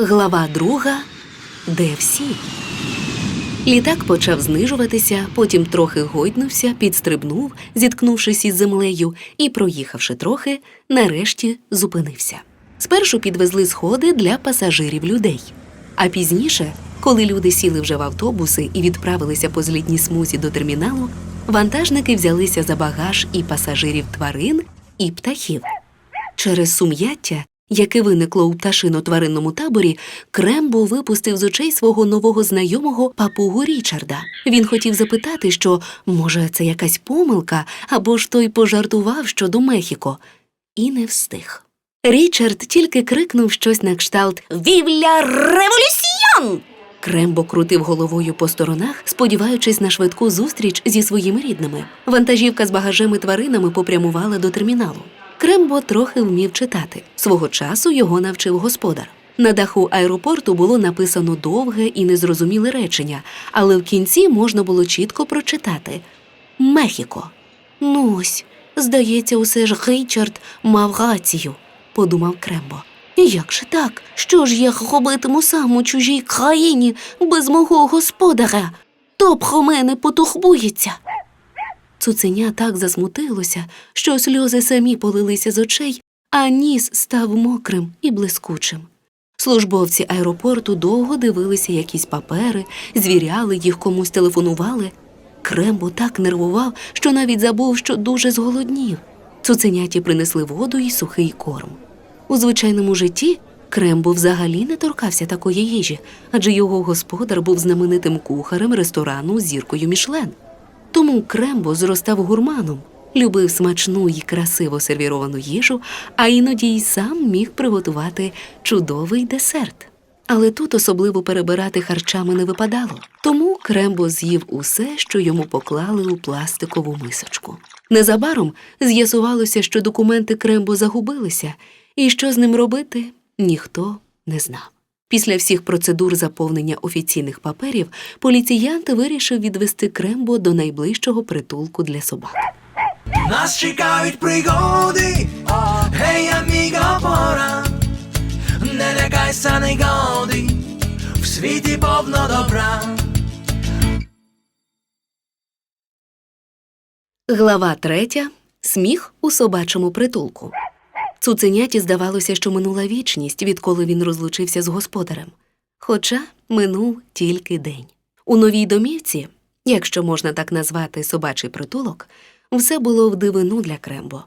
Глава друга Де всі? Літак почав знижуватися, потім трохи гойднувся, підстрибнув, зіткнувшись із землею, і, проїхавши трохи, нарешті зупинився. Спершу підвезли сходи для пасажирів людей. А пізніше, коли люди сіли вже в автобуси і відправилися по злітній смузі до терміналу, вантажники взялися за багаж і пасажирів тварин, і птахів. Через сум'яття, яке виникло у пташино-тваринному таборі, Крембо випустив з очей свого нового знайомого папугу Річарда. Він хотів запитати, що може це якась помилка, або ж той пожартував щодо Мехіко, і не встиг. Річард тільки крикнув щось на кшталт Вівля революціон! Крембо крутив головою по сторонах, сподіваючись на швидку зустріч зі своїми рідними. Вантажівка з багажем і тваринами попрямувала до терміналу. Крембо трохи вмів читати. Свого часу його навчив господар. На даху аеропорту було написано довге і незрозуміле речення, але в кінці можна було чітко прочитати Мехіко. Ну ось, здається, усе ж Річард мав рацію, подумав Крембо. Як же так? Що ж я робитиму сам у чужій країні без мого господаря? То про мене потурбується. Цуценя так засмутилося, що сльози самі полилися з очей, а ніс став мокрим і блискучим. Службовці аеропорту довго дивилися якісь папери, звіряли їх комусь телефонували. Крембо так нервував, що навіть забув, що дуже зголоднів. Цуценяті принесли воду і сухий корм. У звичайному житті Крембо взагалі не торкався такої їжі, адже його господар був знаменитим кухарем ресторану зіркою Мішлен. Тому Крембо зростав гурманом, любив смачну і красиво сервіровану їжу, а іноді й сам міг приготувати чудовий десерт. Але тут особливо перебирати харчами не випадало. Тому Крембо з'їв усе, що йому поклали у пластикову мисочку. Незабаром з'ясувалося, що документи Крембо загубилися, і що з ним робити, ніхто не знав. Після всіх процедур заповнення офіційних паперів поліціянт вирішив відвести Крембо до найближчого притулку для собак. Нас чекають пригоди, гей, аміго, пора, не лякайся негоди, в світі повно добра. Глава третя. Сміх у собачому притулку. Цуценяті здавалося, що минула вічність, відколи він розлучився з господарем. Хоча минув тільки день. У новій домівці, якщо можна так назвати собачий притулок, все було в дивину для Крембо.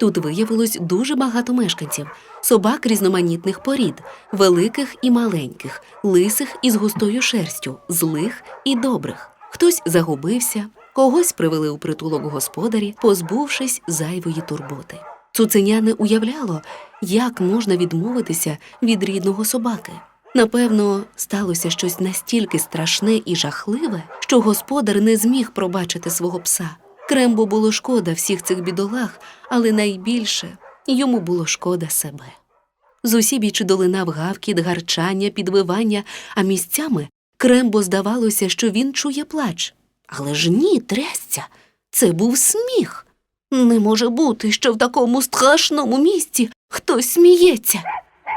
Тут виявилось дуже багато мешканців, собак різноманітних порід, великих і маленьких, лисих і з густою шерстю, злих і добрих. Хтось загубився, когось привели у притулок господарі, позбувшись зайвої турботи. Цуценя не уявляло, як можна відмовитися від рідного собаки. Напевно, сталося щось настільки страшне і жахливе, що господар не зміг пробачити свого пса. Крембо було шкода всіх цих бідолах, але найбільше йому було шкода себе. З усібіч долинав гавкіт, гарчання, підвивання, а місцями Крембо здавалося, що він чує плач. Але ж ні, трясця, це був сміх. Не може бути, що в такому страшному місці хтось сміється.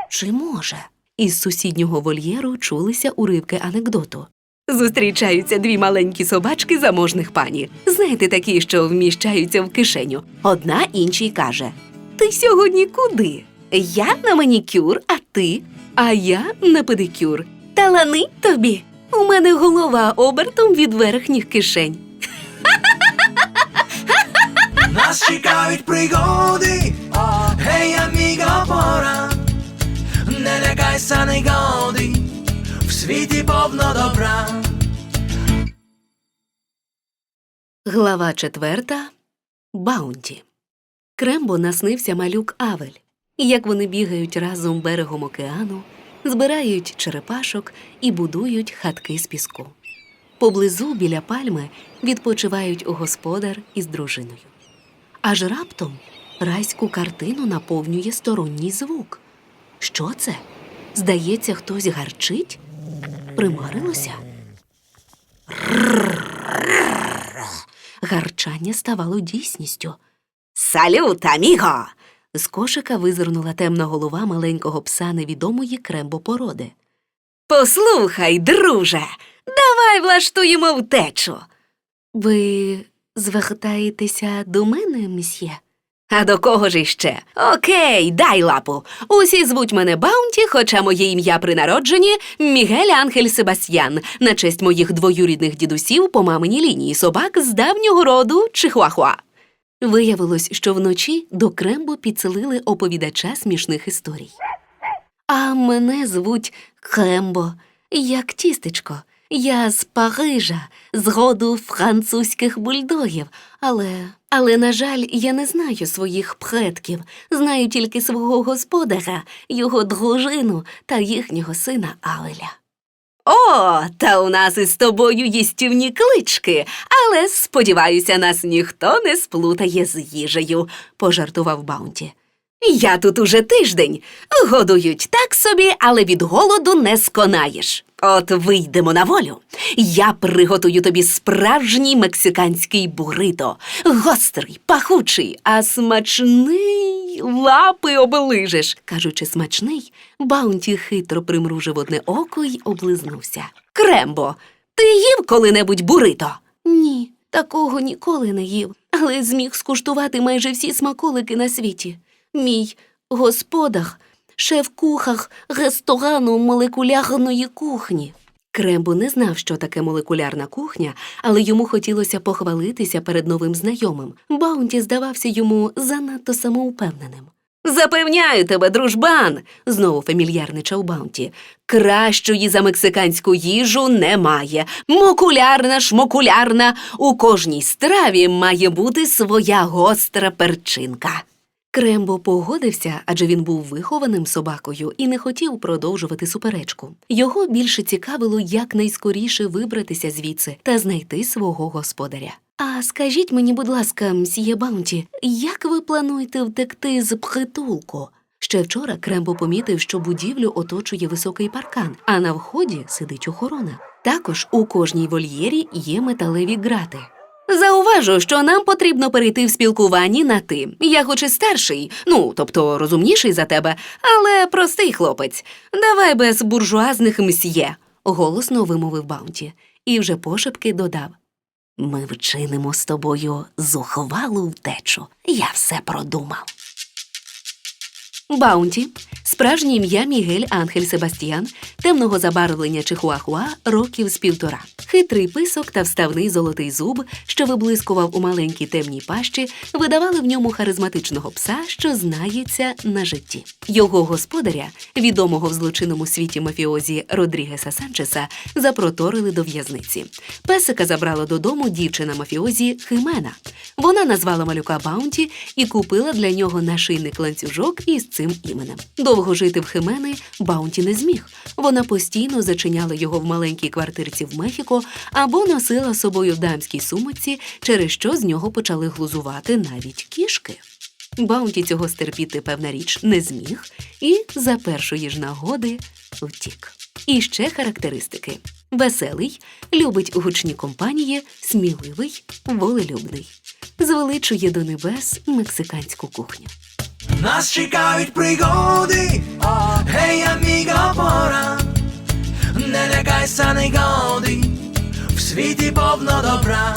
Чи може? Із сусіднього вольєру чулися уривки анекдоту. Зустрічаються дві маленькі собачки заможних пані. Знаєте, такі, що вміщаються в кишеню. Одна іншій каже: Ти сьогодні куди? Я на манікюр, а ти? А я на педикюр. Та лани тобі. У мене голова обертом від верхніх кишень. Нас чекають пригоди, гей, аміго, пора, не лякайся негоди, в світі повно добра. Глава четверта. Баунті. Крембо наснився малюк Авель. Як вони бігають разом берегом океану, збирають черепашок і будують хатки з піску. Поблизу біля пальми відпочивають господар із дружиною. Аж раптом райську картину наповнює сторонній звук. Що це? Здається, хтось гарчить? Примарилося? Гарчання ставало дійсністю. Салют, аміго! З кошика визирнула темна голова маленького пса невідомої крембопороди. Послухай, друже, давай влаштуємо втечу. Ви звертаєтеся до мене, мсьє? А до кого ж іще? Окей, дай лапу. Усі звуть мене Баунті, хоча моє ім'я при народженні Мігель Ангель Себастьян, на честь моїх двоюрідних дідусів по маминій лінії собак з давнього роду Чихуахуа. Виявилось, що вночі до Крембо підселили оповідача смішних історій. А мене звуть Крембо, як тістечко. Я з Парижа, з роду французьких бульдогів, але. Але, на жаль, я не знаю своїх предків, знаю тільки свого господаря, його дружину та їхнього сина Авеля. О, та у нас із тобою їстівні клички, але сподіваюся, нас ніхто не сплутає з їжею, пожартував Баунті. Я тут уже тиждень. Годують так собі, але від голоду не сконаєш. От вийдемо на волю. Я приготую тобі справжній мексиканський бурито. Гострий, пахучий, а смачний лапи оближеш. Кажучи смачний, Баунті хитро примружив одне око й облизнувся. Крембо, ти їв коли-небудь бурито? Ні, такого ніколи не їв, але зміг скуштувати майже всі смаколики на світі. Мій господар, шеф-кухар ресторану молекулярної кухні. Крембо не знав, що таке молекулярна кухня, але йому хотілося похвалитися перед новим знайомим. Баунті здавався йому занадто самоупевненим. Запевняю тебе, дружбан, знову фамільярничав Баунті. Кращої за мексиканську їжу немає. Мокулярна, шмокулярна. У кожній страві має бути своя гостра перчинка. Крембо погодився, адже він був вихованим собакою і не хотів продовжувати суперечку. Його більше цікавило якнайскоріше вибратися звідси та знайти свого господаря. А скажіть мені, будь ласка, мсьє Баунті, як ви плануєте втекти з притулку? Ще вчора Крембо помітив, що будівлю оточує високий паркан, а на вході сидить охорона. Також у кожній вольєрі є металеві грати. Зауважу, що нам потрібно перейти в спілкуванні на ти. Я хоч і старший, ну тобто розумніший за тебе, але простий хлопець. Давай без буржуазних мсьє, голосно вимовив Баунті, і вже пошепки додав. Ми вчинимо з тобою зухвалу втечу. Я все продумав. Баунті, справжнє ім'я Мігель Ангель Себастьян, темного забарвлення чихуахуа років з півтора. Хитрий писок та вставний золотий зуб, що виблискував у маленькій темній пащі, видавали в ньому харизматичного пса, що знається на житті. Його господаря, відомого в злочинному світі мафіозі Родрігеса Санчеса, запроторили до в'язниці. Песика забрала додому дівчина мафіозі Химена. Вона назвала малюка Баунті і купила для нього нашийник ланцюжок із цим іменем. Довго жити в Химени Баунті не зміг. Вона постійно зачиняла його в маленькій квартирці в Мехіко або носила з собою в дамській сумочці, через що з нього почали глузувати навіть кішки. Баунті цього стерпіти, певна річ, не зміг і за першої ж нагоди втік. І ще характеристики: веселий, любить гучні компанії, сміливий, волелюбний, звеличує до небес мексиканську кухню. Нас чекають пригоди, гей, аміго, пора, не лякайся негоди, в світі повно добра.